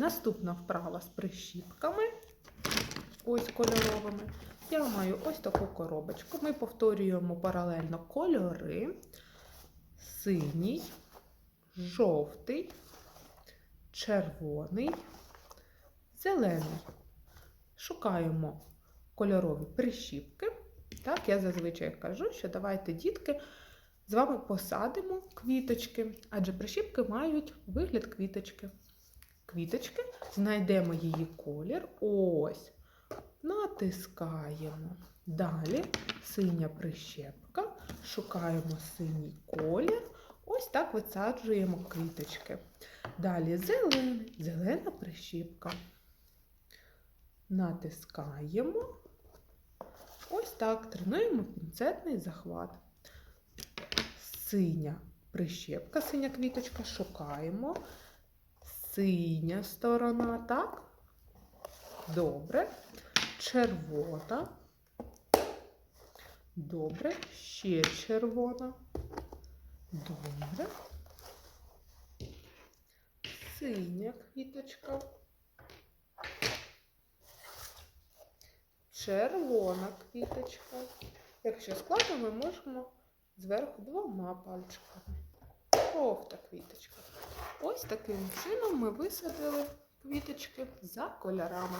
Наступна вправа з прищіпками, ось кольоровими. Я маю ось таку коробочку. Ми повторюємо паралельно кольори: синій, жовтий, червоний, зелений. Шукаємо кольорові прищіпки. Так, я зазвичай кажу, що давайте, дітки, з вами посадимо квіточки, адже прищіпки мають вигляд квіточки. Квіточки, знайдемо її колір. Ось. Натискаємо. Далі синя прищепка. Шукаємо синій колір. Ось так висаджуємо квіточки. Далі зелений, зелена прищіпка. Натискаємо. Ось так. Тренуємо пінцетний захват. Синя прищепка, синя квіточка. Шукаємо. Синя сторона, так? Добре. Червона. Добре. Ще червона. Добре. Синя квіточка. Червона квіточка. Якщо складно, ми можемо зверху двома пальчиками. Жовта квіточка. Ось таким чином ми висадили квіточки за кольорами.